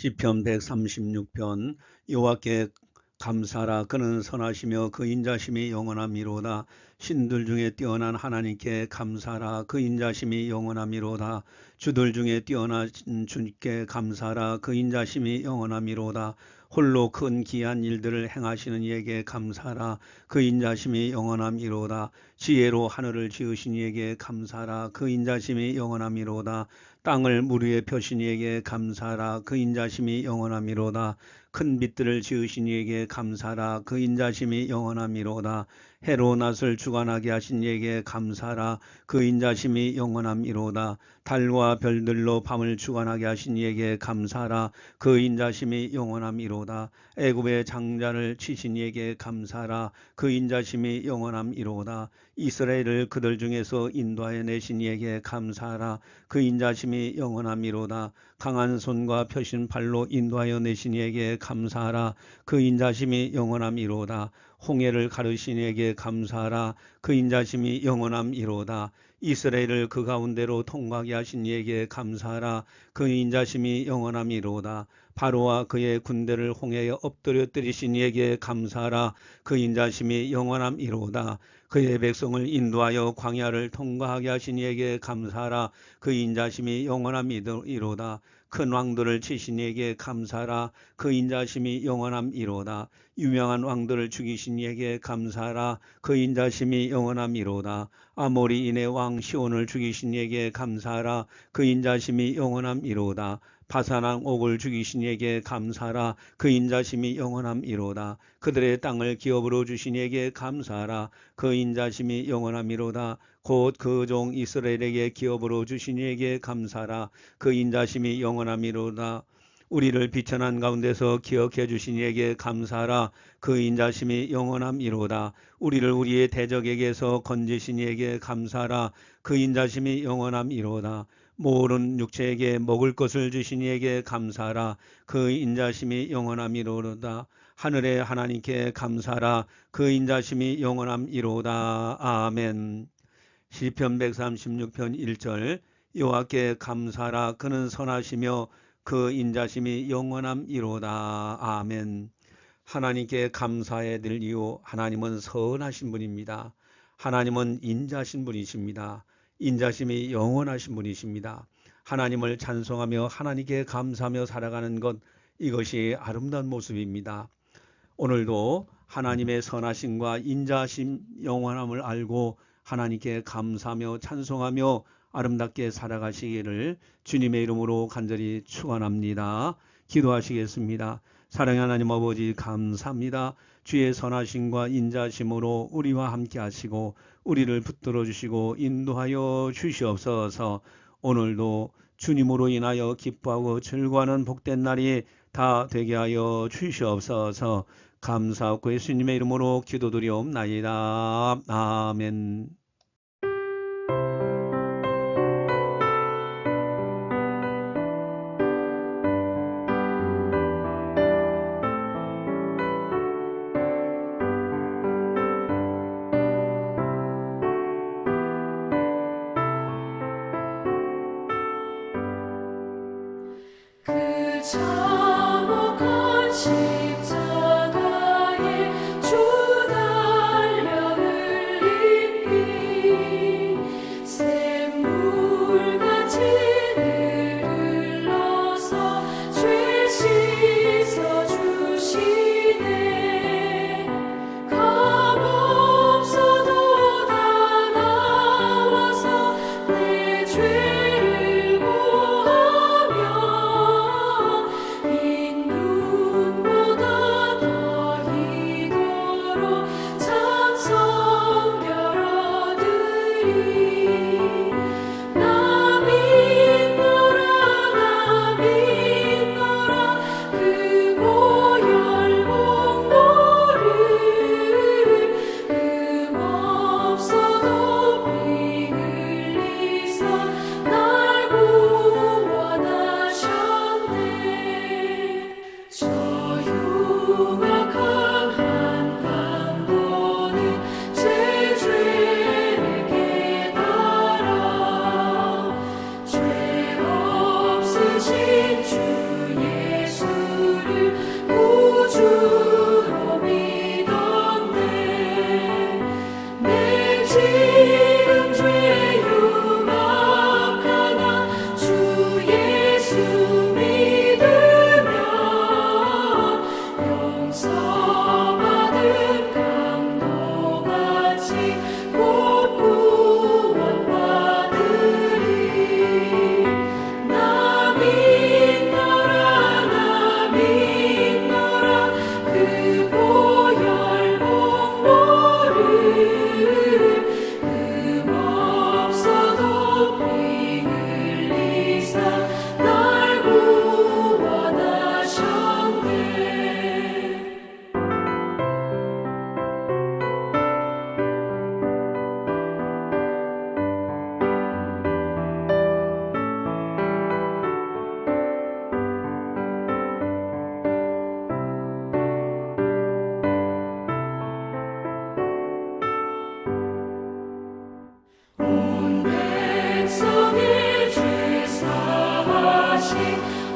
시편 136편 여호와께 감사라. 그는 선하시며 그 인자심이 영원함이로다. 신들 중에 뛰어난 하나님께 감사라. 그 인자심이 영원함이로다. 주들 중에 뛰어난 주님께 감사라. 그 인자심이 영원함이로다 홀로 큰 기한 일들을 행하시는 이에게 감사라. 그 인자심이 영원함이로다. 지혜로 하늘을 지으신 이에게 감사라. 그 인자심이 영원함이로다. 땅을 물 위에 펴신 이에게 감사라. 그 인자심이 영원함이로다. 큰 빛들을 지으신 이에게 감사라. 그 인자심이 영원함이로다 해로 낫을 주관하게 하신 이에게 감사라. 그 인자심이 영원함이로다. 달과 별들로 밤을 주관하게 하신 이에게 감사라. 그 인자심이 영원함이로다. 애굽의 장자를 치신 이에게 감사라. 그 인자심이 영원함이로다 이스라엘을 그들 중에서 인도하여 내신 이에게 감사라. 그 인자심이 영원함이로다. 강한 손과 펴신 팔로 인도하여 내신 이에게 감사하라. 그 인자심이 영원함이로다. 홍해를 가르신 이에게 감사하라. 그 인자심이 영원함이로다. 이스라엘을 그 가운데로 통과하게 하신 이에게 감사하라. 그 인자심이 영원함이로다. 바로와 그의 군대를 홍해에 엎드려 뜨리신 이에게 감사하라. 그 인자심이 영원함이로다 그의 백성을 인도하여 광야를 통과하게 하신 이에게 감사하라. 그 인자심이 영원함이로다. 큰 왕들을 치신 이에게 감사하라. 그 인자심이 영원함이로다. 유명한 왕들을 죽이신 이에게 감사하라. 그 인자심이 영원함이로다. 아모리인의 왕 시온을 죽이신 이에게 감사하라. 그 인자심이 영원함이로다 바사랑 옥을 죽이신 이에게 감사하라. 그 인자심이 영원함이로다. 그들의 땅을 기업으로 주신 이에게 감사하라. 그 인자심이 영원함이로다. 곧 그 종 이스라엘에게 기업으로 주신 이에게 감사하라. 그 인자심이 영원함이로다. 우리를 비천한 가운데서 기억해 주신 이에게 감사하라. 그 인자심이 영원함이로다. 우리를 우리의 대적에게서 건지신 이에게 감사하라. 그 인자심이 영원함이로다 모든 육체에게 먹을 것을 주신 이에게 감사하라. 그 인자심이 영원함이로다. 하늘의 하나님께 감사하라. 그 인자심이 영원함이로다. 아멘. 시편 136편 1절. 여호와께 감사하라. 그는 선하시며 그 인자심이 영원함이로다. 아멘. 하나님께 감사해야 될 이유 하나님은 선하신 분입니다. 하나님은 인자신 분이십니다 인자심이 영원하신 분이십니다. 하나님을 찬송하며 하나님께 감사하며 살아가는 것 이것이 아름다운 모습입니다. 오늘도 하나님의 선하심과 인자심 영원함을 알고 하나님께 감사하며 찬송하며 아름답게 살아가시기를 주님의 이름으로 간절히 축원합니다. 기도하시겠습니다. 사랑의 하나님 아버지 감사합니다. 주의 선하심과 인자심으로 우리와 함께 하시고 우리를 붙들어 주시고 인도하여 주시옵소서. 오늘도 주님으로 인하여 기뻐하고 즐거워하는 복된 날이 다 되게 하여 주시옵소서. 감사하고 예수님의 이름으로 기도드리옵나이다. 아멘. 달려 흘린 샘물같이 washing.